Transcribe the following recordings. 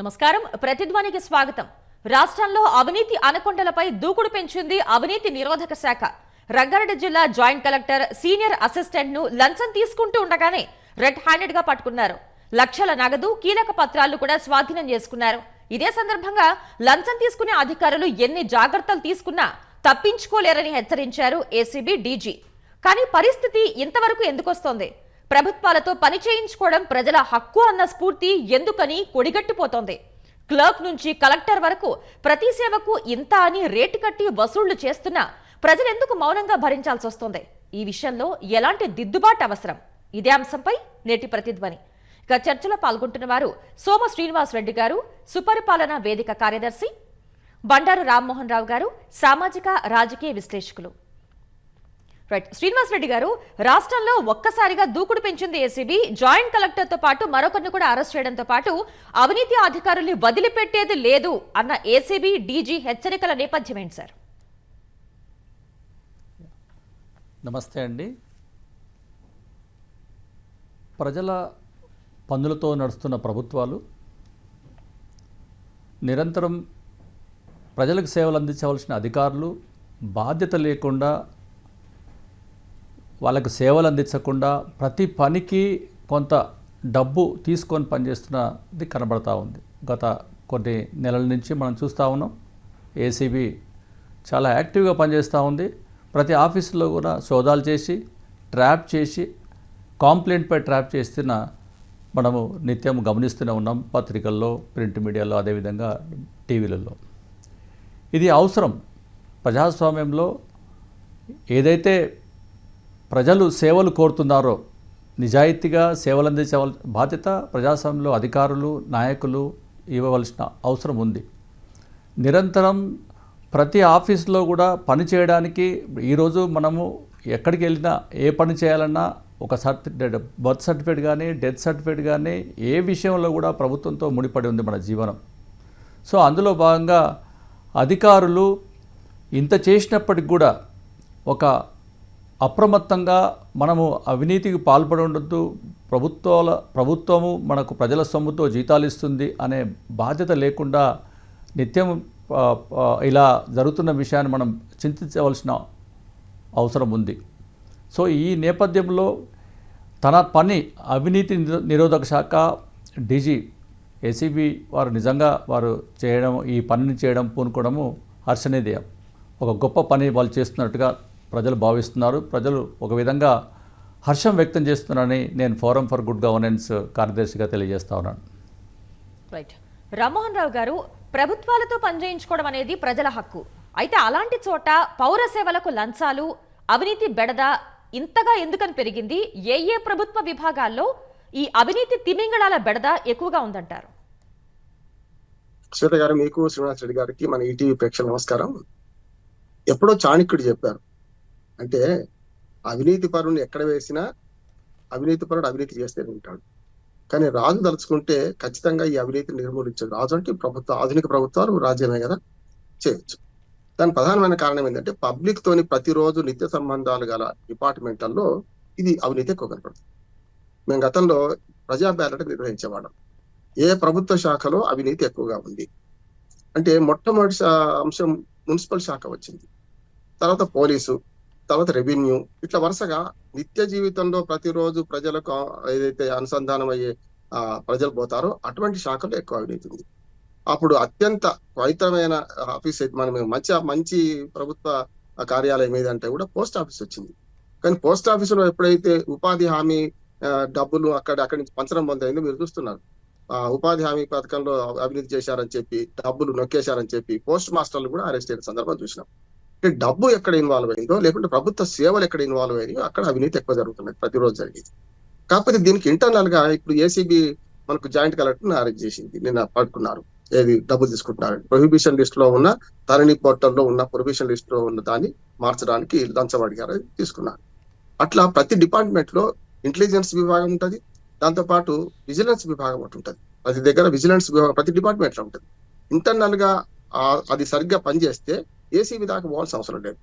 నమస్కారం. ప్రతిధ్వనికి స్వాగతం. రాష్ట్రంలో అవినీతి అనకొండలపై దూకుడు పెంచింది అవినీతి నిరోధక శాఖ. రంగారెడ్డి జిల్లా జాయింట్ కలెక్టర్ సీనియర్ అసిస్టెంట్ను లంచం తీసుకుంటూ ఉండగానే రెడ్ హ్యాండెడ్గా పట్టుకున్నారు. లక్షల నగదు కీలక పత్రాలు కూడా స్వాధీనం చేసుకున్నారు. ఇదే సందర్భంగా లంచం తీసుకునే అధికారులు ఎన్ని జాగ్రత్తలు తీసుకున్నా తప్పించుకోలేరని హెచ్చరించారు ఏసీబీ డీజీ. కానీ పరిస్థితి ఇంతవరకు ఎందుకొస్తోంది? ప్రభుత్వాలతో పని చేయించుకోవడం ప్రజల హక్కు అన్న స్ఫూర్తి ఎందుకని కొడిగట్టిపోతోంది. క్లర్క్ నుంచి కలెక్టర్ వరకు ప్రతి సేవకు ఇంత అని రేటు కట్టి వసూళ్ళు చేస్తున్నా ప్రజలెందుకు మౌనంగా భరించాల్సి వస్తోంది? ఈ విషయంలో ఎలాంటి దిద్దుబాటు అవసరం? ఇదే అంశంపై నేటి ప్రతిధ్వని. ఇక చర్చలో పాల్గొంటున్న వారు సోమ శ్రీనివాస్ రెడ్డి గారు సుపరిపాలన వేదిక కార్యదర్శి బండారు రామ్మోహన్ రావు గారు సామాజిక రాజకీయ విశ్లేషకులు. రైట్ శ్రీనివాస్ రెడ్డి గారు రాష్ట్రంలో ఒక్కసారిగా దూకుడు పెంచింది ఏసీబీ జాయింట్ కలెక్టర్తో పాటు మరొకరిని కూడా అరెస్ట్ చేయడంతో పాటు అవినీతి అధికారుల్ని వదిలిపెట్టేది లేదు అన్న ఏసీబీ డీజీ హెచ్చరికల నేపథ్యం ఏంటి సార్? నమస్తే అండి. ప్రజల పన్నులతో నడుస్తున్న ప్రభుత్వాలు నిరంతరం ప్రజలకు సేవలు అందించవలసిన అధికారులు బాధ్యత లేకుండా వాళ్ళకు సేవలు అందించకుండా ప్రతి పనికి కొంత డబ్బు తీసుకొని పనిచేస్తున్నది కనబడతా ఉంది. గత కొన్ని నెలల నుంచి మనం చూస్తూ ఉన్నాం. ఏసీబీ చాలా యాక్టివ్గా పనిచేస్తూ ఉంది. ప్రతి ఆఫీసులో కూడా సోదాలు చేసి ట్రాప్ చేసి కాంప్లైంట్పై ట్రాప్ చేస్తున్న మనము నిత్యం గమనిస్తూనే ఉన్నాం పత్రికల్లో ప్రింట్ మీడియాలో అదేవిధంగా టీవీలలో. ఇది అవసరం. ప్రజాస్వామ్యంలో ఏదైతే ప్రజలు సేవలు కోరుతున్నారో నిజాయితీగా సేవలు అందించవల బాధ్యత ప్రజాస్వామ్యంలో అధికారులు నాయకులు ఇవ్వవలసిన అవసరం ఉంది. నిరంతరం ప్రతి ఆఫీస్లో కూడా పని చేయడానికి ఈరోజు మనము ఎక్కడికి వెళ్ళినా ఏ పని చేయాలన్నా ఒక సర్టిఫికేట్ బర్త్ సర్టిఫికేట్ కానీ డెత్ సర్టిఫికేట్ కానీ ఏ విషయంలో కూడా ప్రభుత్వంతో ముడిపడి ఉంది మన జీవనం. సో అందులో భాగంగా అధికారులు ఇంత చేసినప్పటికి కూడా ఒక అప్రమత్తంగా మనము అవినీతికి పాల్పడి ఉండొద్దు. ప్రభుత్వాల ప్రభుత్వము మనకు ప్రజల సొమ్ముతో జీతాలు ఇస్తుంది అనే బాధ్యత లేకుండా నిత్యం ఇలా జరుగుతున్న విషయాన్ని మనం చింతించవలసిన అవసరం ఉంది. సో ఈ నేపథ్యంలో తన పని అవినీతి నిరో- నిరోధక శాఖ డీజీ ఏసీబీ వారు నిజంగా వారు చేయడం ఈ పనిని చేయడం పూనుకోవడము హర్షణీయం ఒక గొప్ప పని వాళ్ళు చేస్తున్నట్టుగా ప్రజలు భావిస్తున్నారు. ప్రజలు ఒక విధంగా హర్షం వ్యక్తం చేస్తున్నారని నేను ఫోరం ఫర్ గుడ్ గవర్నెన్స్ కార్యదర్శిగా తెలియజేస్తా ఉన్నాను. రైట్. రామ్మోహన్ రావు గారు ప్రభుత్వాలతో పనిచేయించుకోవడం అనేది ప్రజల హక్కు. అయితే అలాంటి చోట పౌర సేవలకు లంచాలు అవినీతి బెడద ఇంతగా ఎందుకని పెరిగింది? ఏ ఏ ప్రభుత్వ విభాగాల్లో ఈ అవినీతి తిమింగళాల బెడద ఎక్కువగా ఉందంటారు? శ్వేత గారు మీకు శ్రీనివాస్ రెడ్డి గారికి మన ఈటీవీ ప్రేక్షకుల నమస్కారం. ఎప్పుడో చాణక్యుడు చెప్పారు అంటే అవినీతి పరుని ఎక్కడ వేసినా అవినీతి పరుడు అవినీతి చేస్తే ఉంటాడు కానీ రాజు తలుచుకుంటే ఖచ్చితంగా ఈ అవినీతిని నిర్మూలించదు రాజు అంటే ప్రభుత్వ ఆధునిక ప్రభుత్వాలు రాజ్యమే కదా? చేయొచ్చు. దాని ప్రధానమైన కారణం ఏంటంటే పబ్లిక్ తోని ప్రతిరోజు నిత్య సంబంధాలు గల డిపార్ట్మెంట్లలో ఇది అవినీతి ఎక్కువ కనపడుతుంది. మేము గతంలో ప్రజా బ్యాలెట్ నిర్వహించేవాళ్ళం. ఏ ప్రభుత్వ శాఖలో అవినీతి ఎక్కువగా ఉంది? అంటే మొట్టమొదటి అంశం మున్సిపల్ శాఖ వచ్చింది. తర్వాత పోలీసు తర్వాత రెవెన్యూ. ఇట్లా వరుసగా నిత్య జీవితంలో ప్రతిరోజు ప్రజలకు ఏదైతే అనుసంధానం అయ్యే ఆ, ప్రజలు పోతారో అటువంటి శాఖలో ఎక్కువ అవినీతి ఉంది అప్పుడు అత్యంత పవిత్రమైన ఆఫీస్ అయితే మనం మంచి మంచి ప్రభుత్వ కార్యాలయం ఏదంటే కూడా పోస్ట్ ఆఫీస్ వచ్చింది. కానీ పోస్ట్ ఆఫీసులో ఎప్పుడైతే ఉపాధి హామీ డబ్బులు అక్కడ అక్కడి నుంచి పంచడం పొందైందో మీరు చూస్తున్నారు. ఆ ఉపాధి హామీ పథకంలో అభివృద్ధి చేశారని చెప్పి డబ్బులు నొక్కేశారని చెప్పి పోస్ట్ మాస్టర్లు కూడా అరెస్ట్ అయిన సందర్భం చూసినాం. అంటే డబ్బు ఎక్కడ ఇన్వాల్వ్ అయిందో లేకుంటే ప్రభుత్వ సేవలు ఎక్కడ ఇన్వాల్వ్ అయినాయో అక్కడ అవినీతి ఎక్కువ జరుగుతున్నాయి ప్రతిరోజు జరిగేది. కాకపోతే దీనికి ఇంటర్నల్గా ఇప్పుడు ఏసీబీ మనకు జాయింట్ కలెక్టర్ అరెస్ట్ చేసింది. నిన్న పట్టుకున్నారు ఏది డబ్బులు తీసుకుంటున్నారు? ప్రొహిబిషన్ లిస్ట్లో ఉన్న తరణి పోర్టల్లో ఉన్న ప్రొహిబిషన్ లిస్ట్లో ఉన్న దాన్ని మార్చడానికి లంచం అడిగారు అది తీసుకున్నారు. అట్లా ప్రతి డిపార్ట్మెంట్లో ఇంటెలిజెన్స్ విభాగం ఉంటుంది. దాంతో పాటు విజిలెన్స్ విభాగం ఒకటి ఉంటుంది. ప్రతి దగ్గర విజిలెన్స్ విభాగం ప్రతి డిపార్ట్మెంట్లో ఉంటుంది. ఇంటర్నల్గా అది సరిగ్గా పనిచేస్తే ఏసీబీ దాకా పోవాల్సిన అవసరం లేదు.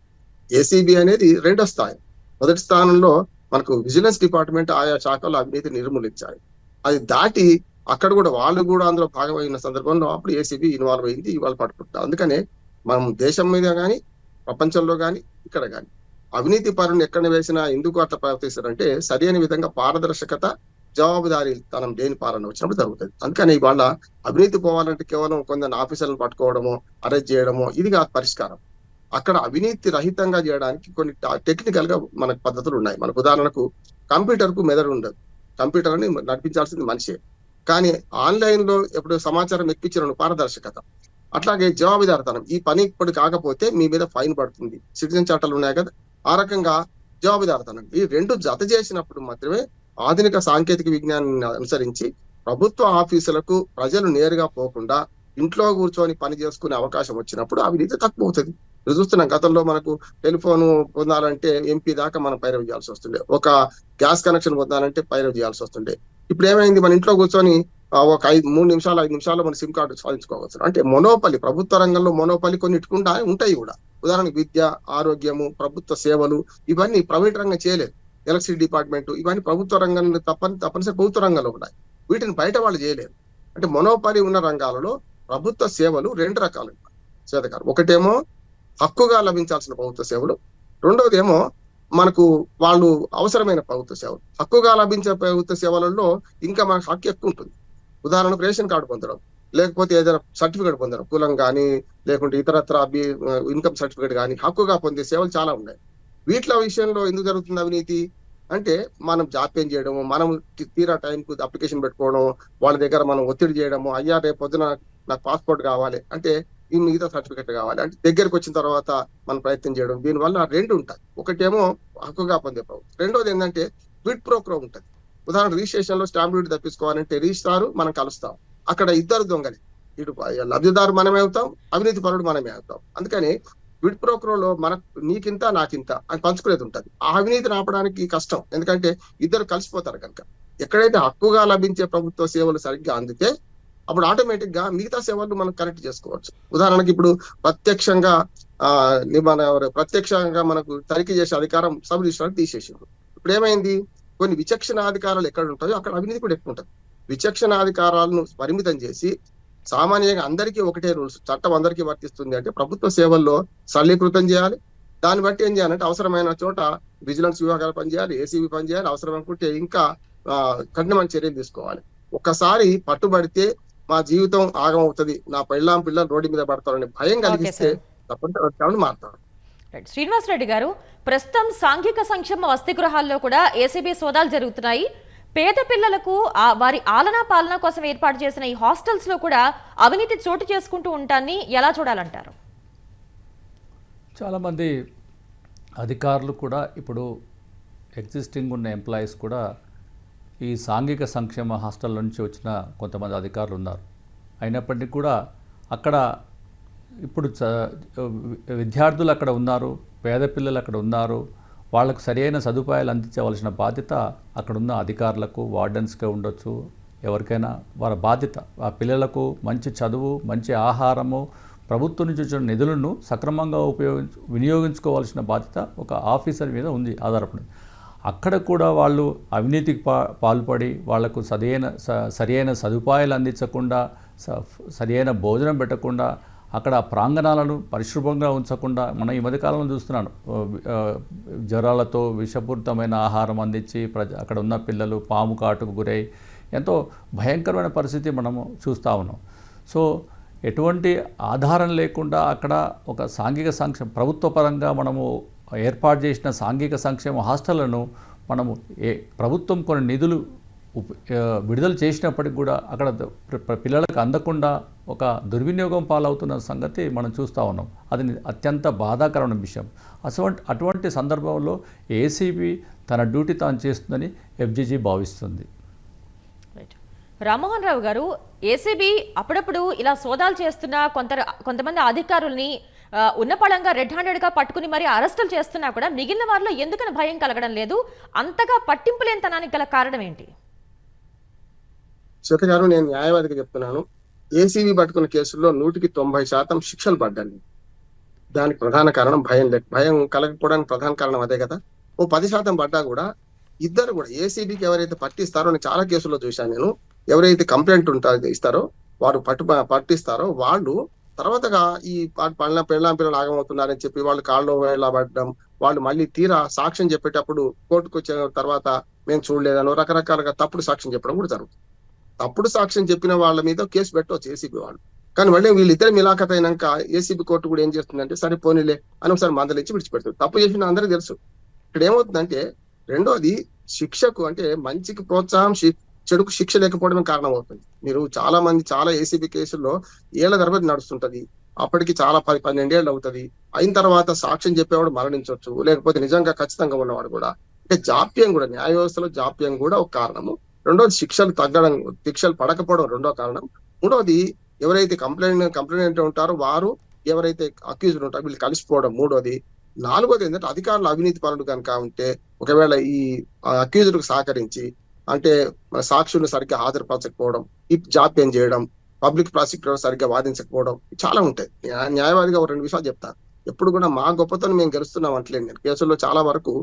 ఏసీబీ అనేది రెండో స్థాయి. మొదటి స్థానంలో మనకు విజిలెన్స్ డిపార్ట్మెంట్ ఆయా శాఖలో అవినీతి నిర్మూలించాలి అది దాటి అక్కడ కూడా వాళ్ళు కూడా అందులో భాగమైన సందర్భంలో అప్పుడు ఏసీబీ ఇన్వాల్వ్ అయింది ఇవాళ పట్టుకుంటాం. అందుకనే మనం దేశం మీద కానీ ప్రపంచంలో కానీ ఇక్కడ కానీ అవినీతి పరుని ఎక్కడ వేసినా ఎందుకు అట్లా ప్రవర్తిస్తారంటే సరైన విధంగా పారదర్శకత జవాబుదారి తనం లేని పాలన వచ్చినప్పుడు జరుగుతుంది. అందుకని ఇవాళ అవినీతి పోవాలంటే కేవలం కొందరు ఆఫీసర్లను పట్టుకోవడమో అరెస్ట్ చేయడమో ఇది కాదు పరిష్కారం. అక్కడ అవినీతి రహితంగా చేయడానికి కొన్ని టెక్నికల్గా మనకు పద్ధతులు ఉన్నాయి. మనకు ఉదాహరణకు కంప్యూటర్కు మెదడు ఉండదు. కంప్యూటర్ అని నడిపించాల్సింది మనిషే. కానీ ఆన్లైన్లో ఎప్పుడు సమాచారం ఎక్కించిన పారదర్శకత. అట్లాగే జవాబుదారితనం. ఈ పని ఇప్పుడు కాకపోతే మీ మీద ఫైన్ పడుతుంది. సిటిజన్ చట్టాలు ఉన్నాయి కదా. ఆ రకంగా జవాబుదారితనం. ఈ రెండు జత చేసినప్పుడు మాత్రమే ఆధునిక సాంకేతిక విజ్ఞానాన్ని అనుసరించి ప్రభుత్వ ఆఫీసులకు ప్రజలు నేరుగా పోకుండా ఇంట్లో కూర్చొని పని చేసుకునే అవకాశం వచ్చినప్పుడు అవినీతి తక్కువ అవుతుంది చూస్తున్నాం గతంలో మనకు టెలిఫోన్ పొందాలంటే ఎంపీ దాకా మనం పైరవ్ చేయాల్సి వస్తుండే. ఒక గ్యాస్ కనెక్షన్ పొందాలంటే పైరవ్ చేయాల్సి వస్తుండే. ఇప్పుడు ఏమైంది? మన ఇంట్లో కూర్చొని ఒక ఐదు మూడు నిమిషాలు ఐదు నిమిషాల్లో మన సిమ్ కార్డు సాధించుకోవచ్చు. అంటే మొనోపలి ప్రభుత్వ రంగంలో మొనోపలి కొన్ని ఇట్టుకుంటా ఉంటాయి కూడా. ఉదాహరణకు విద్య ఆరోగ్యము ప్రభుత్వ సేవలు ఇవన్నీ ప్రైవేట్ రంగం చేయలేదు. ఎలక్ట్రిసిటీ డిపార్ట్మెంట్ ఇవన్నీ ప్రభుత్వ రంగంలో తప్పని తప్పనిసరి ప్రభుత్వ రంగంలో ఉన్నాయి. వీటిని బయట వాళ్ళు చేయలేరు. అంటే మనోపరి ఉన్న రంగాలలో ప్రభుత్వ సేవలు రెండు రకాలు చేతకారు ఒకటేమో హక్కుగా లభించాల్సిన ప్రభుత్వ సేవలు. రెండవది ఏమో మనకు వాళ్ళు అవసరమైన ప్రభుత్వ సేవలు. హక్కుగా లభించే ప్రభుత్వ సేవలలో ఇంకా మనకు హక్కు ఎక్కువ ఉంటుంది. ఉదాహరణకు రేషన్ కార్డు పొందడం లేకపోతే ఏదైనా సర్టిఫికేట్ పొందడం కులం కానీ లేకుంటే ఇతరత్ర ఇన్కమ్ సర్టిఫికేట్ కానీ హక్కుగా పొందే సేవలు చాలా ఉన్నాయి. వీటిల విషయంలో ఎందుకు జరుగుతుంది అవినీతి? అంటే మనం జాప్యం చేయడము మనం తీరా టైంకు అప్లికేషన్ పెట్టుకోవడం వాళ్ళ దగ్గర మనం ఒత్తిడి చేయడము అయ్యా రేపు పొద్దున నాకు పాస్పోర్ట్ కావాలి. అంటే ఈ మిగతా సర్టిఫికెట్ కావాలి. అంటే దగ్గరికి వచ్చిన తర్వాత మనం ప్రయత్నం చేయడం. దీనివల్ల రెండు ఉంటాయి. ఒకటేమో హక్కుగా పొందే ప్రభుత్వం రెండోది ఏంటంటే క్విడ్ ప్రోక్రో ఉంటుంది. ఉదాహరణ రిజిస్ట్రేషన్లో స్టాంప్ డ్యూటీ తప్పించుకోవాలంటే రిజిస్ట్రార్ మనం కలుస్తాం. అక్కడ ఇద్దరు దొంగలే. ఇటు లబ్ధిదారు మనమే అవుతాం అవినీతి పరుడు మనమే అవుతాం. అందుకని విడ్ ప్రోక్రోలో మనకు నీకింత నాకింత అని పంచుకునేది ఉంటుంది ఆ అవినీతిని ఆపడానికి కష్టం. ఎందుకంటే ఇద్దరు కలిసిపోతారు కనుక. ఎక్కడైతే హక్కుగా లభించే ప్రభుత్వ సేవలు సరిగ్గా అందితే అప్పుడు ఆటోమేటిక్గా మిగతా సేవలు మనం కనెక్ట్ చేసుకోవచ్చు. ఉదాహరణకి ఇప్పుడు ప్రత్యక్షంగా ఆ మన ప్రత్యక్షంగా మనకు తనిఖీ చేసే అధికారం సబ్ రిజిస్ట్రార్ తీసేసింది ఇప్పుడు ఏమైంది కొన్ని విచక్షణ అధికారాలు ఎక్కడ ఉంటాయో అక్కడ అవినీతి కూడా ఎక్కువ ఉంటుంది విచక్షణ అధికారాలను పరిమితం చేసి సామాన్యంగా అందరికీ ఒకటే రూల్స్. చట్టం అందరికీ వర్తిస్తుంది అంటే ప్రభుత్వ సేవల్లో సరళీకృతం చేయాలి. దాన్ని బట్టి ఏం చేయాలంటే అవసరమైన చోట విజిలెన్స్ విభాగాలు పనిచేయాలి ఏసీబీ పనిచేయాలి అవసరం అనుకుంటే ఇంకా కఠినమైన చర్యలు తీసుకోవాలి. ఒక్కసారి పట్టుబడితే మా జీవితం ఆగమవుతుంది నా పెళ్ళాం పిల్లలు రోడ్డు మీద పడతారని భయం కలిగిస్తే. తప్పనిసరి మారుతారు రైట్. శ్రీనివాస్ రెడ్డి గారు ప్రస్తుతం సాంఘిక సంక్షేమ వసతి గృహాల్లో కూడా ఏసీబీ సోదాలు జరుగుతున్నాయి. పేద పిల్లలకు ఆ వారి ఆలనా పాలన కోసం ఏర్పాటు చేసిన ఈ హాస్టల్స్లో కూడా అవినీతి చోటు చేసుకుంటూ ఉంటాన్ని ఎలా చూడాలంటారు? చాలామంది అధికారులు కూడా ఇప్పుడు ఎగ్జిస్టింగ్ ఉన్న ఎంప్లాయీస్ కూడా ఈ సాంఘిక సంక్షేమ హాస్టల్ నుంచి వచ్చిన కొంతమంది అధికారులు ఉన్నారు. అయినప్పటికీ కూడా అక్కడ ఇప్పుడు చ విద్యార్థులు అక్కడ ఉన్నారు పేద పిల్లలు అక్కడ ఉన్నారు వాళ్ళకు సరైన సదుపాయాలు అందించవలసిన బాధ్యత అక్కడున్న అధికారులకు వార్డెన్స్కే ఉండొచ్చు. ఎవరికైనా వారి బాధ్యత ఆ పిల్లలకు మంచి చదువు మంచి ఆహారము ప్రభుత్వం నుంచి వచ్చిన నిధులను సక్రమంగా ఉపయోగించు వినియోగించుకోవాల్సిన బాధ్యత ఒక ఆఫీసర్ మీద ఉంది ఆధారపడి. అక్కడ కూడా వాళ్ళు అవినీతికి పా పాల్పడి వాళ్ళకు సరైన స- సరైన సదుపాయాలు అందించకుండా స- సరైన భోజనం పెట్టకుండా అక్కడ ప్రాంగణాలను పరిశుభ్రంగా ఉంచకుండా మనం ఈ మధ్యకాలంలో చూస్తున్నాను. జ్వరాలతో విషపూరితమైన ఆహారం అందించి ప్రజ అక్కడ ఉన్న పిల్లలు పాము కాటుకు గురై ఎంతో భయంకరమైన పరిస్థితి మనము చూస్తూ ఉన్నాం. సో ఎటువంటి ఆధారం లేకుండా అక్కడ ఒక సాంఘిక సంక్షేమ ప్రభుత్వ పరంగా మనము ఏర్పాటు చేసిన సాంఘిక సంక్షేమ హాస్టళ్ళను మనము ఏ ప్రభుత్వం కొన్ని నిధులు విడుదల చేసినప్పటికి కూడా అక్కడ పిల్లలకు అందకుండా ఒక దుర్వినియోగం పాలవుతున్న సంగతి మనం చూస్తూ ఉన్నాం. అది అత్యంత బాధాకరమైన విషయం. అటువంటి అటువంటి సందర్భంలో ఏసీబీ తన డ్యూటీ తాను చేస్తుందని ఎఫ్జీజీ భావిస్తుంది. రైట్. రామ్మోహన్ రావు గారు ఏసీబీ అప్పుడప్పుడు ఇలా సోదాలు చేస్తున్న కొంత కొంతమంది అధికారుల్ని ఉన్నపళంగా రెడ్ హ్యాండెడ్గా పట్టుకుని మరి అరెస్టులు చేస్తున్నా కూడా మిగిలిన వారిలో ఎందుకని భయం కలగడం లేదు? అంతగా పట్టింపు లేనితనానికి గల కారణం ఏంటి? శ్వేత గారు నేను న్యాయవాదిగా చెప్తున్నాను. ఏసీబీ పట్టుకున్న కేసుల్లో నూటికి తొంభై శాతం శిక్షలు పడ్డాను దానికి ప్రధాన కారణం భయం లేక భయం కలగకపోవడానికి ప్రధాన కారణం అదే కదా. ఓ పది శాతం పడ్డా కూడా ఇద్దరు కూడా ఏసీబీకి ఎవరైతే పట్టిస్తారో నేను చాలా కేసుల్లో చూశాను నేను. ఎవరైతే కంప్లైంట్ ఉంటారో ఇస్తారో వారు పట్టు పట్టిస్తారో వాళ్ళు తర్వాతగా ఈ పళ్ళ పెళ్ళాం పిల్లలు ఆగమవుతున్నారని చెప్పి వాళ్ళు కాళ్ళు వెళ్ళబడడం వాళ్ళు మళ్ళీ తీరా సాక్ష్యం చెప్పేటప్పుడు కోర్టుకు వచ్చిన తర్వాత మేము చూడలేదనో రకరకాలుగా తప్పుడు సాక్ష్యం చెప్పడం కూడా జరుగుతుంది. తప్పుడు సాక్ష్యం చెప్పిన వాళ్ళ మీద కేసు పెట్టవచ్చు ఏసీబీ వాళ్ళు. కానీ మళ్ళీ వీళ్ళిద్దరు మిలాఖత్ అయినాక ఏసీబీ కోర్టు కూడా ఏం చేస్తుందంటే సరే పోనీలే అని ఒకసారి మందలిచ్చి విడిచిపెడుతుంది తప్పు చేసిన అందరికీ తెలుసు. ఇక్కడ ఏమవుతుందంటే రెండోది శిక్షకు అంటే మంచికి ప్రోత్సాహం చెడుకు శిక్ష లేకపోవడమే కారణం అవుతుంది. మీరు చాలా మంది చాలా ఏసీబీ కేసుల్లో ఏళ్ళ తరబడి నడుస్తుంటది. అప్పటికి చాలా పది పన్నెండేళ్ళు అవుతుంది. అయిన తర్వాత సాక్ష్యం చెప్పేవాడు మరణించవచ్చు లేకపోతే నిజంగా ఖచ్చితంగా ఉన్నవాడు కూడా. అంటే జాప్యం కూడా న్యాయ వ్యవస్థలో జాప్యం కూడా ఒక కారణము. రెండోది శిక్షలు తగ్గడం శిక్షలు పడకపోవడం రెండో కారణం. మూడోది ఎవరైతే కంప్లైంట్ కంప్లైంట్ ఉంటారో వారు ఎవరైతే అక్యూజ్డ్ ఉంటారో వీళ్ళు కలిసిపోవడం. మూడోది నాలుగోది ఏంటంటే అధికారులు అవినీతి పరుడు కనుక ఉంటే ఒకవేళ ఈ అక్యూజ్డ్కు సహకరించి అంటే మన సాక్షులను సరిగ్గా హాజరుపరచకపోవడం ఇప్ జాప్యం చేయడం పబ్లిక్ ప్రాసిక్యూటర్ సరిగ్గా వాదించకపోవడం చాలా ఉంటాయి. న్యాయవాదిగా ఒక రెండు విషయాలు చెప్తాను ఎప్పుడు కూడా మా గొప్పతనం మేము గెలుస్తున్నాం అంటలేదు నేను. కేసుల్లో చాలా వరకు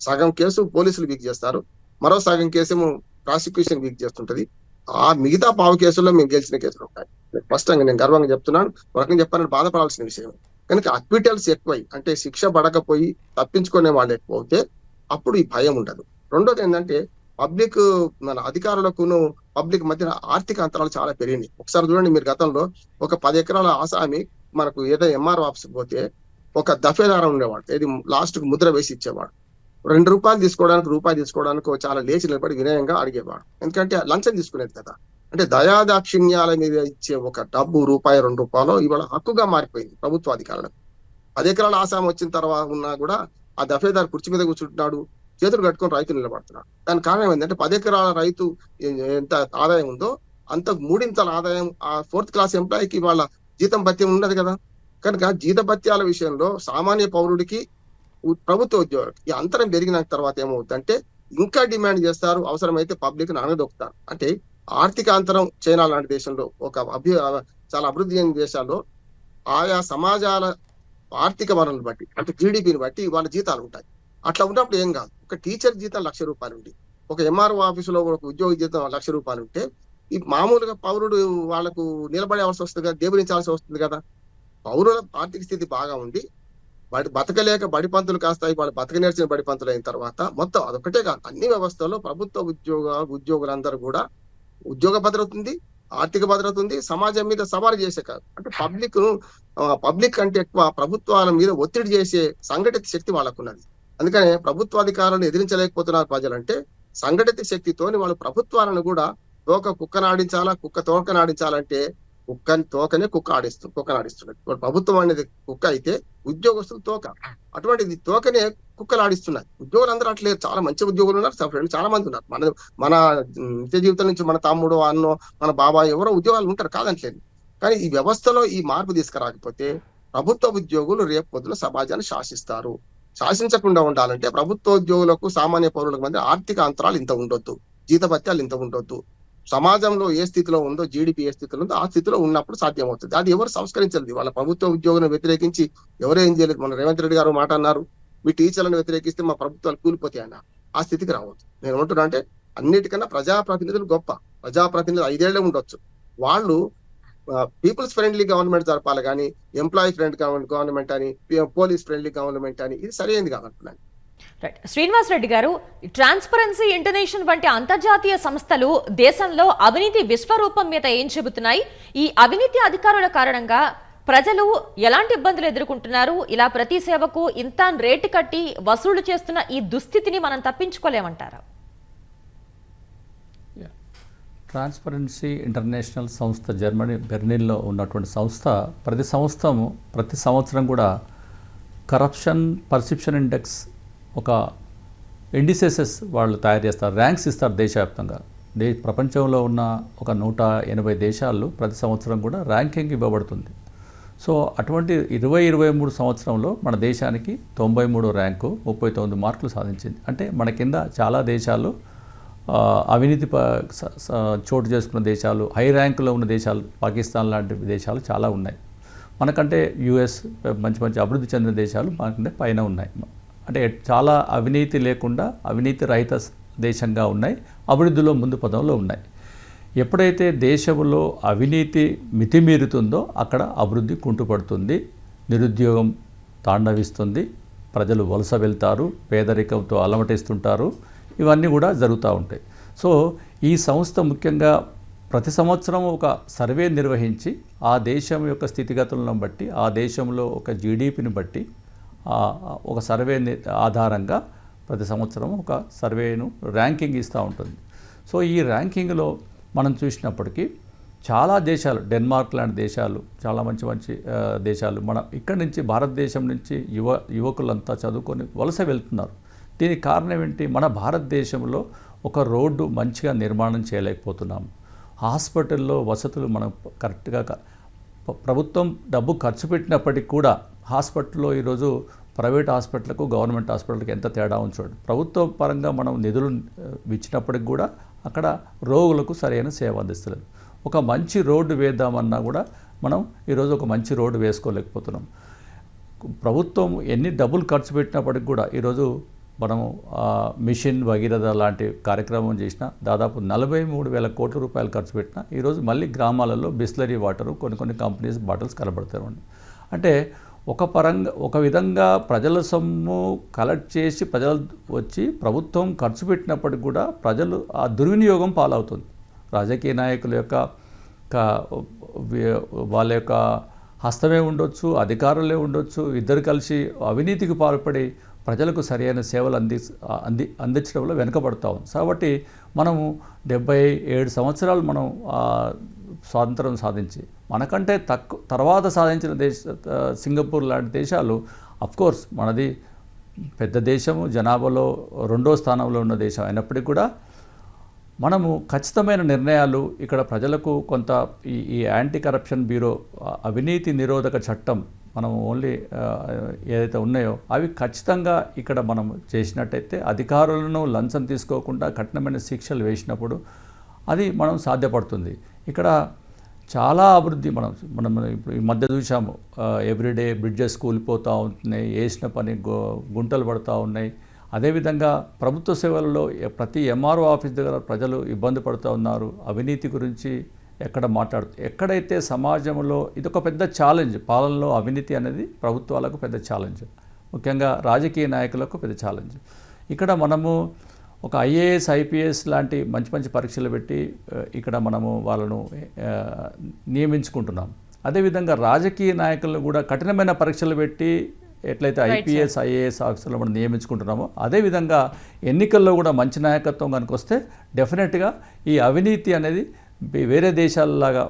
సగం కేసు పోలీసులు వీక్ చేస్తారు. మరో సగం కేసేమో ప్రాసిక్యూషన్ వీక్ చేస్తుంటది. ఆ మిగతా పావు కేసుల్లో మేము గెలిచిన కేసులు ఉంటాయి. స్పష్టంగా నేను గర్వంగా చెప్తున్నాను. ఒక చెప్పాలని బాధపడాల్సిన విషయం. కనుక అక్విటల్స్ ఎక్కువై అంటే శిక్ష పడకపోయి తప్పించుకునే వాళ్ళు ఎక్కువ అవుతే అప్పుడు ఈ భయం ఉండదు. రెండోది ఏంటంటే పబ్లిక్ మన అధికారులకును పబ్లిక్ మధ్యన ఆర్థిక అంతరాలు చాలా పెరిగినాయి. ఒకసారి చూడండి మీరు గతంలో ఒక పది ఎకరాల ఆసామి మనకు ఏదో ఎంఆర్ ఆఫీస్ పోతే ఒక దఫేదారం ఉండేవాడు. ఇది లాస్ట్కు ముద్ర వేసి ఇచ్చేవాడు. రెండు రూపాయలు తీసుకోవడానికి రూపాయి తీసుకోవడానికి చాలా లేచి నిలబడి వినయంగా అడిగేవాడు. ఎందుకంటే లంచం తీసుకునేది కదా. అంటే దయాదాక్షిణ్యాల మీద ఇచ్చే ఒక డబ్బు రూపాయి రెండు రూపాయలు ఇవాళ హక్కుగా మారిపోయింది ప్రభుత్వ అధికారులకు. పది ఆసాం ఆసామి వచ్చిన తర్వాత ఉన్నా కూడా ఆ దఫేదారు కుర్చీ మీద కూర్చుంటున్నాడు చేతులు కట్టుకొని రైతు నిలబడుతున్నాడు. దానికి కారణం ఏంటంటే పది ఎకరాల రైతు ఎంత ఆదాయం ఉందో అంత మూడింతల ఆదాయం ఆ ఫోర్త్ క్లాస్ ఎంప్లాయీకి వాళ్ళ జీతం భత్యం ఉండదు కదా. కనుక జీతభత్యాల విషయంలో సామాన్య పౌరుడికి ప్రభుత్వ ఉద్యోగులకు ఈ అంతరం పెరిగిన తర్వాత ఏమవుతుందంటే ఇంకా డిమాండ్ చేస్తారు అవసరమైతే పబ్లిక్ అనగదొక్కుతారు అంటే ఆర్థిక అంతరం చైనా లాంటి దేశంలో ఒక అభి చాలా అభివృద్ధి చెందిన దేశాల్లో ఆయా సమాజాల ఆర్థిక వనరులను బట్టి అంటే జీడిపిని బట్టి వాళ్ళ జీతాలు ఉంటాయి. అట్లా ఉన్నప్పుడు ఏం కాదు. ఒక టీచర్ జీతం లక్ష రూపాయలు ఉంది. ఒక ఎంఆర్ఓ ఆఫీసులో ఒక ఉద్యోగి జీతం లక్ష రూపాయలు ఉంటే ఈ మామూలుగా పౌరుడు వాళ్ళకు నిలబడే అవసరం వస్తుంది కదా దేవుడించాల్సి వస్తుంది కదా. పౌరుల ఆర్థిక స్థితి బాగా ఉండి బడి బతకలేక బడి పంతులు కాస్తాయి వాళ్ళు బతక నేర్చిన బడి పంతులు అయిన తర్వాత మొత్తం అదొకటే కాదు అన్ని వ్యవస్థల్లో ప్రభుత్వ ఉద్యోగ ఉద్యోగులందరూ కూడా ఉద్యోగ భద్రత ఉంది ఆర్థిక భద్రత ఉంది సమాజం మీద సవాలు చేసే కాదు. అంటే పబ్లిక్ పబ్లిక్ అంటే ఎక్కువ ప్రభుత్వాల మీద ఒత్తిడి చేసే సంఘటిత శక్తి వాళ్ళకున్నది. అందుకనే ప్రభుత్వ అధికారులను ఎదిరించలేకపోతున్నారు ప్రజలంటే సంఘటిత శక్తితోని వాళ్ళు ప్రభుత్వాలను కూడా తోక కుక్కనాడించాలా కుక్క తోక నాడించాలంటే కుక్క తోకనే కుక్క ఆడిస్తు కుక్కను ఆడిస్తున్నాడు ఇప్పుడు ప్రభుత్వం అనేది కుక్క అయితే ఉద్యోగస్తులు తోక. అటువంటిది తోకనే కుక్కలు ఆడిస్తున్నారు. ఉద్యోగులు అందరూ అట్లే. చాలా మంచి ఉద్యోగులు ఉన్నారు. ఫ్రెండ్స్ చాలా మంది ఉన్నారు. మన మన నిత్య జీవితం నుంచి మన తమ్ముడు అన్నో మన బాబాయ్ ఎవరో ఉద్యోగాలు ఉంటారు. కాదంటలేదు. కానీ ఈ వ్యవస్థలో ఈ మార్పు తీసుకురాకపోతే ప్రభుత్వ ఉద్యోగులు రేపు పొద్దున సమాజాన్ని శాసిస్తారు. శాసించకుండా ఉండాలంటే ప్రభుత్వ ఉద్యోగులకు సామాన్య పౌరులకు మధ్య ఆర్థిక అంతరాలు ఇంత ఉండొద్దు. జీతభత్యాలు ఇంత ఉండొద్దు. సమాజంలో ఏ స్థితిలో ఉందో జీడిపి ఏ స్థితిలో ఉందో ఆ స్థితిలో ఉన్నప్పుడు సాధ్యమవుతుంది. అది ఎవరు సంస్కరించలేదు. వాళ్ళ ప్రభుత్వ ఉద్యోగులను వ్యతిరేకించి ఎవరు ఏం చేయలేదు. మన రేవంత్ రెడ్డి గారు మాట అన్నారు. మీ టీచర్లను వ్యతిరేకిస్తే మా ప్రభుత్వాలు కూలిపోతాయి అన్న. ఆ స్థితికి రావద్దు. నేను ఏమంటున్నా అంటే అన్నిటికన్నా ప్రజాప్రతినిధులు గొప్ప. ప్రజాప్రతినిధులు ఐదేళ్ళే ఉండొచ్చు. వాళ్ళు పీపుల్స్ ఫ్రెండ్లీ గవర్నమెంట్ జరపాలి కానీ ఎంప్లాయీ ఫ్రెండ్ గవర్నమెంట్ అని పోలీస్ ఫ్రెండ్లీ గవర్నమెంట్ అని ఇది సరైనది కాదంటున్నాను. రైట్ శ్రీనివాస్ రెడ్డి గారు ట్రాన్స్పరెన్సీ ఇంటర్నేషనల్ వంటి అంతర్జాతీయ సంస్థలు దేశంలో అవినీతి విశ్వరూపం మీద ఏం చెబుతున్నాయి? ఈ అవినీతి అధికారుల కారణంగా ప్రజలు ఎలాంటి ఇబ్బందులు ఎదుర్కొంటున్నారు? ఇలా ప్రతి సేవకు ఇంత రేటు కట్టి వసూలు చేస్తున్న ఈ దుస్థితిని మనం తప్పించుకోలేమంటారా? ట్రాన్స్పరెన్సీ ఇంటర్నేషనల్ సంస్థ జర్మనీ బెర్లిన్లో ఉన్నటువంటి సంస్థ ప్రతి సంవత్సరం ప్రతి సంవత్సరం కూడా కరప్షన్ పర్సెప్షన్ ఇండెక్స్ ఒక ఇండిసెసెస్ వాళ్ళు తయారు చేస్తారు ర్యాంక్స్ ఇస్తారు దేశవ్యాప్తంగా. దే ప్రపంచంలో ఉన్న ఒక నూట ఎనభై దేశాల్లో ప్రతి సంవత్సరం కూడా ర్యాంకింగ్ ఇవ్వబడుతుంది. సో అటువంటి ఇరవై ఇరవై మూడు సంవత్సరంలో మన దేశానికి తొంభై మూడు ర్యాంకు ముప్పై తొమ్మిది మార్కులు సాధించింది. అంటే మన కింద చాలా దేశాలు అవినీతి ప- చోటు చేసుకున్న దేశాలు హై ర్యాంకులో ఉన్న దేశాలు పాకిస్తాన్ లాంటి దేశాలు చాలా ఉన్నాయి. మనకంటే యుఎస్ మంచి మంచి అభివృద్ధి చెందిన దేశాలు మనకంటే పైన ఉన్నాయి. అంటే చాలా అవినీతి లేకుండా అవినీతి రహిత దేశంగా ఉన్నాయి అభివృద్ధిలో ముందు పదంలో ఉన్నాయి. ఎప్పుడైతే దేశంలో అవినీతి మితిమీరుతుందో అక్కడ అభివృద్ధి కుంటుపడుతుంది నిరుద్యోగం తాండవిస్తుంది ప్రజలు వలస వెళ్తారు పేదరికంతో అలమటిస్తుంటారు ఇవన్నీ కూడా జరుగుతూ ఉంటాయి. సో ఈ సంస్థ ముఖ్యంగా ప్రతి సంవత్సరం ఒక సర్వే నిర్వహించి ఆ దేశం యొక్క స్థితిగతులను బట్టి ఆ దేశంలో ఒక జీడిపిని బట్టి ఒక సర్వే ఆధారంగా ప్రతి సంవత్సరం ఒక సర్వేను ర్యాంకింగ్ ఇస్తూ ఉంటుంది. సో ఈ ర్యాంకింగ్లో మనం చూసినప్పటికీ చాలా దేశాలు డెన్మార్క్ లాంటి దేశాలు చాలా మంచి మంచి దేశాలు మన ఇక్కడి నుంచి భారతదేశం నుంచి యువ యువకులంతా చదువుకొని వలస వెళ్తున్నారు. దీనికి కారణం ఏంటి? మన భారతదేశంలో ఒక రోడ్డు మంచిగా నిర్మాణం చేయలేకపోతున్నాము హాస్పిటల్లో వసతులు మనం కరెక్ట్గా ప్రభుత్వం డబ్బు ఖర్చు పెట్టినప్పటికీ కూడా హాస్పిటల్లో ఈరోజు ప్రైవేట్ హాస్పిటల్కు గవర్నమెంట్ హాస్పిటల్కి ఎంత తేడా ఉంచోడు ప్రభుత్వ పరంగా మనం నిధులు ఇచ్చినప్పటికి కూడా అక్కడ రోగులకు సరైన సేవ అందిస్తలేదు. ఒక మంచి రోడ్డు వేద్దామన్నా కూడా మనం ఈరోజు ఒక మంచి రోడ్డు వేసుకోలేకపోతున్నాం. ప్రభుత్వం ఎన్ని డబ్బులు ఖర్చు పెట్టినప్పటికి కూడా ఈరోజు మనము మిషన్ భగీరథ లాంటి కార్యక్రమం చేసిన దాదాపు నలభై మూడు వేల కోట్ల రూపాయలు ఖర్చు పెట్టిన ఈరోజు మళ్ళీ గ్రామాలలో బిస్లరీ వాటర్ కొన్ని కొన్ని కంపెనీస్ బాటిల్స్ కనబడతాయి అంటే ఒక పరంగా ఒక విధంగా ప్రజల సొమ్ము కలెక్ట్ చేసి ప్రజలు వచ్చి ప్రభుత్వం ఖర్చు పెట్టినప్పటికి కూడా ప్రజలు ఆ దుర్వినియోగం పాలవుతుంది. రాజకీయ నాయకుల యొక్క వాళ్ళ యొక్క హస్తమే ఉండొచ్చు అధికారులే ఉండొచ్చు ఇద్దరు కలిసి అవినీతికి పాల్పడి ప్రజలకు సరైన సేవలు అంది అంది అందించడంలో వెనుకబడతాం కాబట్టి మనము డెబ్బై ఏడు సంవత్సరాలు మనం స్వాతంత్రం సాధించి మనకంటే తక్కువ తర్వాత సాధించిన దేశ సింగపూర్ లాంటి దేశాలు అఫ్కోర్స్ మనది పెద్ద దేశము జనాభాలో రెండో స్థానంలో ఉన్న దేశం అయినప్పటికీ కూడా మనము ఖచ్చితమైన నిర్ణయాలు ఇక్కడ ప్రజలకు కొంత ఈ ఈ యాంటీ కరప్షన్ బ్యూరో అవినీతి నిరోధక చట్టం మనం ఓన్లీ ఏదైతే ఉన్నాయో అవి ఖచ్చితంగా ఇక్కడ మనం చేసినట్టయితే అధికారులను లంచం తీసుకోకుండా కఠినమైన శిక్షలు వేసినప్పుడు అది మనం సాధ్యపడుతుంది. ఇక్కడ చాలా అభివృద్ధి మనం మనం ఇప్పుడు ఈ మధ్య చూసాము ఎవ్రీడే బ్రిడ్జెస్ కూలిపోతూ ఉంటున్నాయి వేసిన పని గు గుంటలు పడుతూ ఉన్నాయి. అదేవిధంగా ప్రభుత్వ సేవలలో ప్రతి ఎంఆర్ఓ ఆఫీస్ దగ్గర ప్రజలు ఇబ్బంది పడుతూ ఉన్నారు. అవినీతి గురించి ఎక్కడ మాట్లాడుతూ ఎక్కడైతే సమాజంలో ఇదొక పెద్ద ఛాలెంజ్ పాలనలో అవినీతి అనేది ప్రభుత్వాలకు పెద్ద ఛాలెంజ్ ముఖ్యంగా రాజకీయ నాయకులకు పెద్ద ఛాలెంజ్ ఇక్కడ మనము ఒక ఐఏఎస్ ఐపీఎస్ లాంటి మంచి మంచి పరీక్షలు పెట్టి ఇక్కడ మనము వాళ్ళను నియమించుకుంటున్నాం. అదేవిధంగా రాజకీయ నాయకులను కూడా కఠినమైన పరీక్షలు పెట్టి ఎట్లయితే ఐపీఎస్ ఐఏఎస్ ఆఫీసర్లు మనం నియమించుకుంటున్నామో అదేవిధంగా ఎన్నికల్లో కూడా మంచి నాయకత్వం కనుక వస్తే డెఫినెట్గా ఈ అవినీతి అనేది వేరే దేశాలలాగా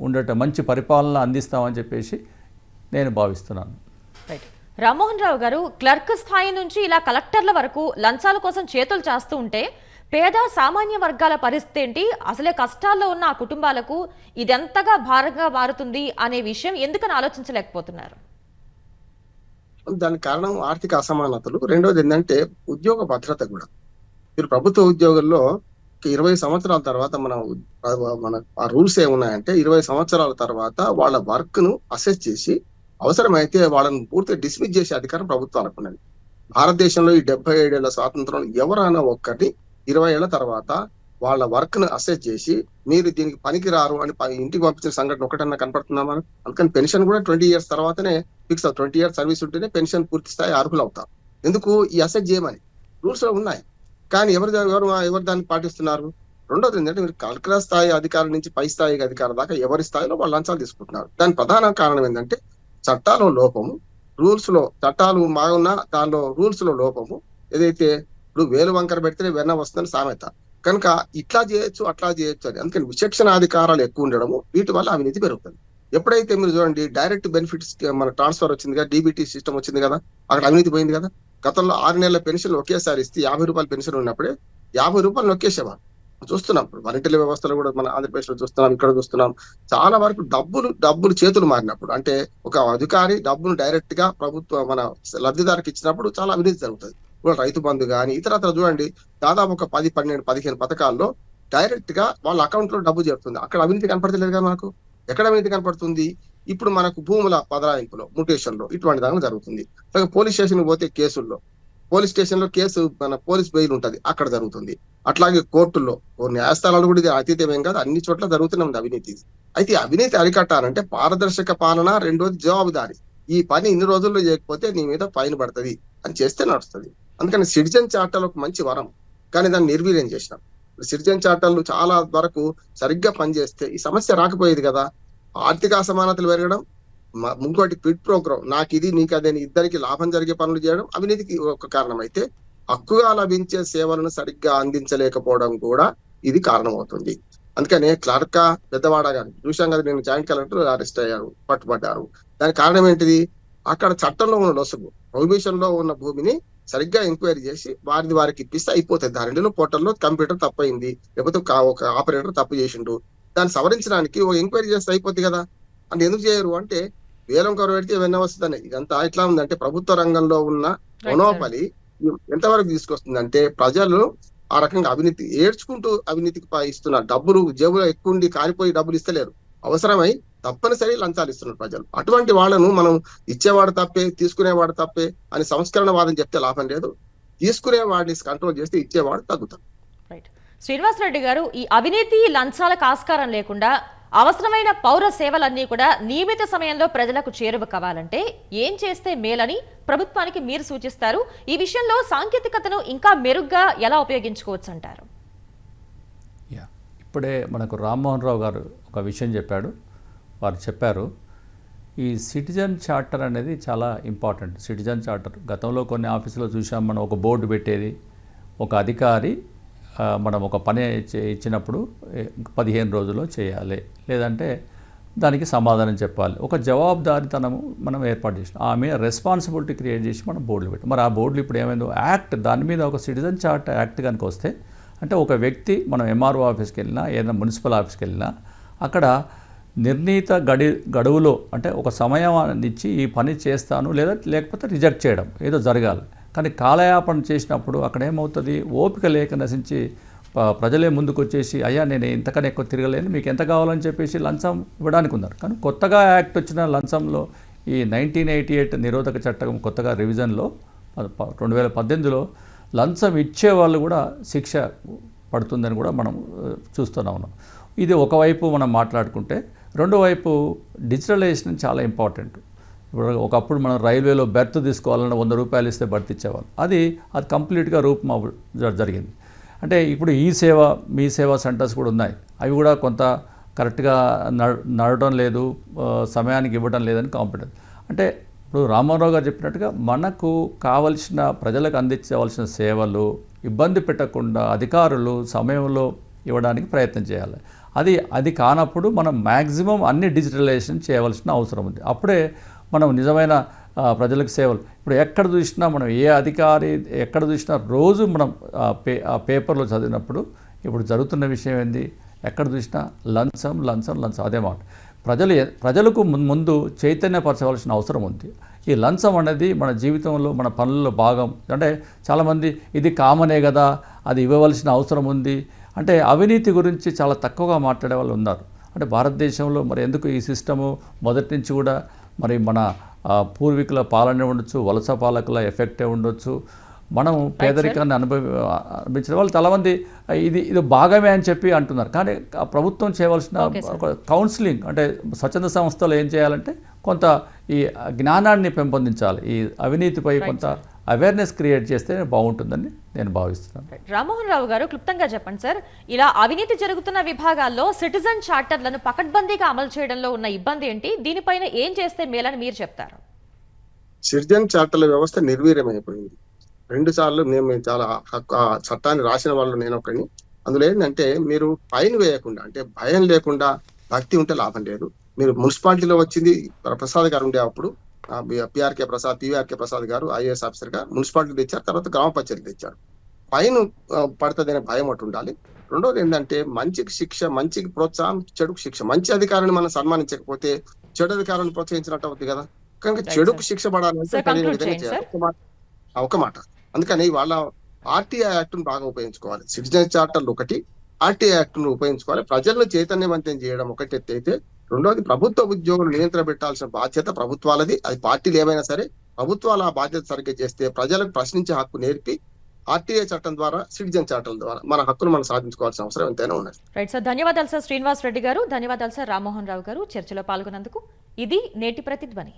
ఉండట మంచి పరిపాలన అందిస్తామని చెప్పేసి నేను భావిస్తున్నాను. రైట్ రామ్మోహన్ రావు గారు క్లర్క్ స్థాయి నుంచి ఇలా కలెక్టర్ల వరకు లంచాల కోసం చేతులు చేస్తూ ఉంటే పేద సామాన్య వర్గాల పరిస్థితి ఏంటి? అసలే కష్టాల్లో ఉన్న ఆ కుటుంబాలకు ఇదెంతగా భారంగా మారుతుంది అనే విషయం ఎందుకని ఆలోచించలేకపోతున్నారు? దానికి కారణం ఆర్థిక అసమానతలు. రెండోది ఏంటంటే ఉద్యోగ భద్రత కూడా. మీరు ప్రభుత్వ ఉద్యోగుల్లో ఇరవై సంవత్సరాల తర్వాత మనం మన ఆ రూల్స్ ఏమున్నాయంటే ఇరవై సంవత్సరాల తర్వాత వాళ్ళ వర్క్ను అసెస్ చేసి అవసరమైతే వాళ్ళని పూర్తిగా డిస్మిస్ చేసే అధికారం ప్రభుత్వాలకు ఉన్నది భారతదేశంలో ఈ డెబ్బై ఏడేళ్ళ స్వాతంత్రం ఎవరైనా ఒక్కటి ఇరవై ఏళ్ళ తర్వాత వాళ్ళ వర్క్ను అసెస్ చేసి మీరు దీనికి పనికి రారు అని ఇంటికి పంపించిన సంఘటన ఒకటన్నా కనపడుతుందా మనం అందుకని పెన్షన్ కూడా ట్వంటీ ఇయర్స్ తర్వాతనే ఫిక్స్ అవుతుంది ట్వంటీ ఇయర్స్ సర్వీస్ ఉంటేనే పెన్షన్ పూర్తి స్థాయి అర్హులు అవుతారు ఎందుకు? ఈ అసెస్ చేయమని. రూల్స్లో ఉన్నాయి. కానీ ఎవరు ఎవరు ఎవరు దాన్ని పాటిస్తున్నారు? రెండోది ఏంటంటే మీరు కలెక్టర్ స్థాయి అధికారుల నుంచి పై స్థాయి అధికారం దాకా ఎవరి స్థాయిలో వాళ్ళు లంచాలు తీసుకుంటున్నారు? దాని ప్రధాన కారణం ఏంటంటే చట్టాలు లోపము రూల్స్లో చట్టాలు బాగున్నా దానిలో రూల్స్లో లోపము ఏదైతే ఇప్పుడు వేలు వంకర పెడితే వెన్న వస్తుందని సామెత. కనుక ఇట్లా చేయొచ్చు అట్లా చేయొచ్చు అని. అందుకని విచక్షణ అధికారాలు ఎక్కువ ఉండడము వీటి వల్ల అవినీతి పెరుగుతుంది. ఎప్పుడైతే మీరు చూడండి డైరెక్ట్ బెనిఫిట్స్ మన ట్రాన్స్ఫర్ వచ్చింది కదా డీబీటీ సిస్టమ్ వచ్చింది కదా అక్కడ అవినీతి పోయింది కదా. గతంలో ఆరు నెలల పెన్షన్ ఒకేసారి ఇస్తే యాభై రూపాయల పెన్షన్ ఉన్నప్పుడే యాభై రూపాయలు నొక్కేసేవారు చూస్తున్నాం. ఇప్పుడు వాలంటీర్ల వ్యవస్థలో కూడా మన ఆంధ్రప్రదేశ్లో చూస్తున్నాం ఇక్కడ చూస్తున్నాం. చాలా వరకు డబ్బులు డబ్బులు చేతులు మారినప్పుడు అంటే ఒక అధికారి డబ్బును డైరెక్ట్గా ప్రభుత్వ మన లబ్ధిదారుకి ఇచ్చినప్పుడు చాలా అవినీతి జరుగుతుంది. ఇప్పుడు రైతు బంధు కానీ ఇతరత్ర చూడండి దాదాపు ఒక పది పన్నెండు పదిహేను పథకాల్లో డైరెక్ట్గా వాళ్ళ అకౌంట్లో డబ్బు చేరుతుంది. అక్కడ అవినీతి కనపడతలేదు కదా మనకు? ఎక్కడ అవినీతి కనపడుతుంది? ఇప్పుడు మనకు భూముల పదరాయింపులో ముటేషన్లో ఇటువంటి దాని జరుగుతుంది. అలాగే పోలీస్ స్టేషన్ పోతే కేసుల్లో. పోలీస్ స్టేషన్లో కేసు మన పోలీస్ బెయిల్ ఉంటది. అక్కడ జరుగుతుంది. అట్లాగే కోర్టుల్లో ఓ న్యాయస్థానాలు కూడా ఇది అతీతమేం కాదు. అన్ని చోట్ల జరుగుతూనే ఉంది అవినీతి. అయితే అవినీతి అరికట్టాలంటే పారదర్శక పాలన రెండోది జవాబుదారి. ఈ పని ఇన్ని రోజుల్లో చేయకపోతే నీ మీద ఫైన్ పడుతుంది అని చేస్తే నడుస్తుంది. అందుకని సిటిజన్ చార్టర్ ఒక మంచి వరం. కానీ దాన్ని నిర్వీర్యం చేసినాం. సిటిజన్ చార్టర్లు చాలా వరకు సరిగ్గా పనిచేస్తే ఈ సమస్య రాకపోయేది కదా. ఆర్థిక అసమానతలు పెరగడం ఇంకోటి క్విడ్ ప్రోగ్రామ్ నాకు ఇది నీకు అదే ఇద్దరికి లాభం జరిగే పనులు చేయడం అవినీతికి ఒక కారణం అయితే హక్కుగా లభించే సేవలను సరిగ్గా అందించలేకపోవడం కూడా ఇది కారణమవుతుంది. అందుకనే క్లర్క పెద్దవాడ గారు చూశాం కదా నేను జాయింట్ కలెక్టర్ అరెస్ట్ అయ్యారు పట్టుబడ్డారు. దానికి కారణం ఏంటిది? అక్కడ చట్టంలో ఉన్న లొసుగు ప్రొహిబిషన్లో ఉన్న భూమిని సరిగ్గా ఎంక్వైరీ చేసి వారిది వారికి ఇప్పిస్తే అయిపోతుంది దాని రెండులో పోర్టల్లో కంప్యూటర్ తప్పైంది లేకపోతే ఒక ఆపరేటర్ తప్పు చేసిండు. దాన్ని సవరించడానికి ఒక ఎంక్వైరీ చేస్తే అయిపోద్ది కదా. అంటే ఎందుకు చేయరు? అంటే వేలం కొర పెడితే ఇవన్నీ వస్తుందని ఇదంతా ఎట్లా ఉందంటే ప్రభుత్వ రంగంలో ఉన్న మొనోపలి ఎంతవరకు తీసుకొస్తుంది అంటే ప్రజలు ఆ రకంగా అవినీతి ఏడ్చుకుంటూ అవినీతికి ఇస్తున్నారు డబ్బులు జేబులో ఎక్కువ ఉండి కారిపోయి డబ్బులు ఇస్తలేరు. అవసరమై తప్పనిసరి లంచాలు ఇస్తున్నారు ప్రజలు. అటువంటి వాళ్ళను మనం ఇచ్చేవాడు తప్పే తీసుకునేవాడు తప్పే అని సంస్కరణ వాదం చెప్తే లాభం లేదు. తీసుకునే వాడిని కంట్రోల్ చేస్తే ఇచ్చేవాడు తగ్గుతాడు. రైట్ శ్రీనివాసరెడ్డి గారు ఈ అవినీతి లంచాలకు ఆస్కారం లేకుండా అవసరమైన పౌర సేవలన్నీ కూడా నియమిత సమయంలో ప్రజలకు చేరువ కావాలంటే ఏం చేస్తే మేలని ప్రభుత్వానికి మీరు సూచిస్తారు. ఈ విషయంలో సాంకేతికతను ఇంకా మెరుగ్గా ఎలా ఉపయోగించుకోవచ్చు అంటారు? యా ఇప్పుడే మనకు రామ్మోహన్ రావు గారు ఒక విషయం చెప్పాడు. వారు చెప్పారు ఈ సిటిజన్ చార్టర్ అనేది చాలా ఇంపార్టెంట్. సిటిజన్ చార్టర్ గతంలో కొన్ని ఆఫీసులో చూసాం మనం ఒక బోర్డు పెట్టేది ఒక అధికారి మనం ఒక పని ఇచ్చినప్పుడు పదిహేను రోజుల్లో చేయాలి. లేదంటే దానికి సమాధానం చెప్పాలి. ఒక జవాబుదారితనము మనం ఏర్పాటు చేసినాం. ఆమె రెస్పాన్సిబిలిటీ క్రియేట్ చేసి మనం బోర్డులు పెట్టాం. మరి ఆ బోర్డులు ఇప్పుడు ఏమైందో యాక్ట్ దాని మీద ఒక సిటిజన్ చార్ట్ యాక్ట్ కనుక వస్తే అంటే ఒక వ్యక్తి మనం ఎంఆర్ఓ ఆఫీస్కి వెళ్ళినా ఏదైనా మున్సిపల్ ఆఫీస్కి వెళ్ళినా అక్కడ నిర్ణీత గడి గడువులో అంటే ఒక సమయాన్ని ఇచ్చి ఈ పని చేస్తాను లేదా లేకపోతే రిజెక్ట్ చేయడం ఏదో జరగాలి. కానీ కాలయాపన చేసినప్పుడు అక్కడ ఏమవుతుంది ఓపిక లేక నశించి ప- ప్రజలే ముందుకు వచ్చేసి అయ్యా నేను ఇంతకన్నా ఎక్కువ తిరగలేను మీకు ఎంత కావాలని చెప్పేసి లంచం ఇవ్వడానికి ఉన్నారు. కానీ కొత్తగా యాక్ట్ వచ్చిన లంచంలో ఈ నైన్టీన్ ఎయిటీ ఎయిట్ నిరోధక చట్టం కొత్తగా రివిజన్లో రెండు వేల పద్దెనిమిదిలో లంచం ఇచ్చే వాళ్ళు కూడా శిక్ష పడుతుందని కూడా మనం ఆ, చూస్తూనే ఉన్నాం. ఇది ఒకవైపు మనం మాట్లాడుకుంటే రెండో వైపు డిజిటలైజేషన్ చాలా ఇంపార్టెంట్. ఇప్పుడు ఒకప్పుడు మనం రైల్వేలో బెర్త్ తీసుకోవాలన్న వంద రూపాయలు ఇస్తే బెర్త్ ఇచ్చేవాళ్ళు. అది అది కంప్లీట్గా రూపం జరిగింది. అంటే ఇప్పుడు ఈ సేవ మీ సేవా సెంటర్స్ కూడా ఉన్నాయి. అవి కూడా కొంత కరెక్ట్గా నడ- నడవడం లేదు సమయానికి ఇవ్వడం లేదని కాంపిటెన్స్ అంటే ఇప్పుడు రామారావు గారు చెప్పినట్టుగా మనకు కావలసిన ప్రజలకు అందించవలసిన సేవలు ఇబ్బంది పెట్టకుండా అధికారులు సమయంలో ఇవ్వడానికి ప్రయత్నం చేయాలి. అది అది కానప్పుడు మనం మ్యాక్సిమం అన్ని డిజిటలైజేషన్ చేయవలసిన అవసరం ఉంది. అప్పుడే మనం నిజమైన ప్రజలకు సేవలు. ఇప్పుడు ఎక్కడ చూసినా మనం ఏ అధికారి ఎక్కడ చూసినా రోజు మనం ఆ పే ఆ పేపర్లో చదివినప్పుడు ఇప్పుడు జరుగుతున్న విషయం ఏంది? ఎక్కడ చూసినా లంచం లంచం లంచం. అదే మాట. ప్రజలు ప్రజలకు ముందు చైతన్యపరచవలసిన అవసరం ఉంది. ఈ లంచం అనేది మన జీవితంలో మన పనుల్లో భాగం. అంటే చాలామంది ఇది కామనే కదా అది ఇవ్వవలసిన అవసరం ఉంది. అంటే అవినీతి గురించి చాలా తక్కువగా మాట్లాడే వాళ్ళు ఉన్నారు. అంటే భారతదేశంలో మరి ఎందుకు ఈ సిస్టము? మొదటి నుంచి కూడా మరి మన పూర్వీకుల పాలన ఉండొచ్చు వలస పాలకుల ఎఫెక్టే ఉండొచ్చు. మనం పేదరికాన్ని అనుభవి అనుభవించిన వాళ్ళు చాలామంది ఇది ఇది భాగమే అని చెప్పి అంటున్నారు. కానీ ప్రభుత్వం చేయవలసిన కౌన్సిలింగ్ అంటే స్వచ్ఛంద సంస్థలు ఏం చేయాలంటే కొంత ఈ జ్ఞానాన్ని పెంపొందించాలి. ఈ అవినీతిపై కొంత అవేర్నెస్ క్రియేట్ చేస్తే బాగుంటుందని నేను భావిస్తున్నాను. రామ్మోహన్ రావు గారు క్లుప్తంగా చెప్పండి సార్. ఇలా అవినీతి జరుగుతున్న విభాగాల్లో సిటిజన్ చార్టర్లను పకడ్బందీగా అమలు చేయడంలో ఉన్న ఇబ్బంది ఏంటి? దీనిపైన ఏం చేస్తే మేలని మీరు చెప్తారు? సిటిజన్ చార్టర్ల వ్యవస్థ నిర్వీర్యమైపోయింది. రెండు సార్లు నేను మేము చాలా చట్టాన్ని రాసిన వాళ్ళు నేను ఒకరిని అందులో ఏంటంటే మీరు ఫైన్ వేయకుండా అంటే భయం లేకుండా భక్తి ఉంటే లాభం లేదు. మీరు మున్సిపాలిటీలో వచ్చింది ప్రసాద్ గారు ఉండే అప్పుడు పిఆర్కే ప్రసాద్ పివిఆర్కే ప్రసాద్ గారు ఐఏఎస్ ఆఫీసర్గా మున్సిపాలిటీ తెచ్చారు తర్వాత గ్రామ పంచాయతీ తెచ్చారు. ఫైన్ పడుతుంది అనే భయం ఒకటి ఉండాలి. రెండోది ఏంటంటే మంచికి శిక్ష మంచికి ప్రోత్సాహం చెడుకు శిక్ష. మంచి అధికారాన్ని మనం సన్మానించకపోతే చెడు అధికారాన్ని ప్రోత్సహించినట్టు అవుతుంది కదా. కనుక చెడుకు. శిక్ష పడాలంటే. ఒక మాట అందుకని వాళ్ళ ఆర్టీఐ యాక్ట్ను బాగా ఉపయోగించుకోవాలి. సిటిజన్ చార్టర్లు ఒకటి ఆర్టీఐ యాక్ట్ను ఉపయోగించుకోవాలి. ప్రజలను చైతన్యవంతం చేయడం ఒకటి అయితే రెండోది ప్రభుత్వ ఉద్యోగులు నియంత్రణ పెట్టాల్సిన బాధ్యత ప్రభుత్వాలది అది పార్టీలు ఏమైనా సరే ప్రభుత్వాలు ఆ బాధ్యత సరిగ్గా చేస్తే ప్రజలకు ప్రశ్నించే హక్కు నేర్పి ఆర్టీఐ చట్టం ద్వారా సిటిజన్ చట్టం ద్వారా మన హక్కును మనం సాధించుకోవాల్సిన అవసరం ఎంతైనా ఉన్నది. రైట్ సార్ ధన్యవాదాలు సార్ శ్రీనివాస్ రెడ్డి గారు. ధన్యవాదాలు సార్ రామ్మోహన్ రావు గారు. చర్చలో పాల్గొన్నందుకు ఇది నేటి ప్రతిధ్వని.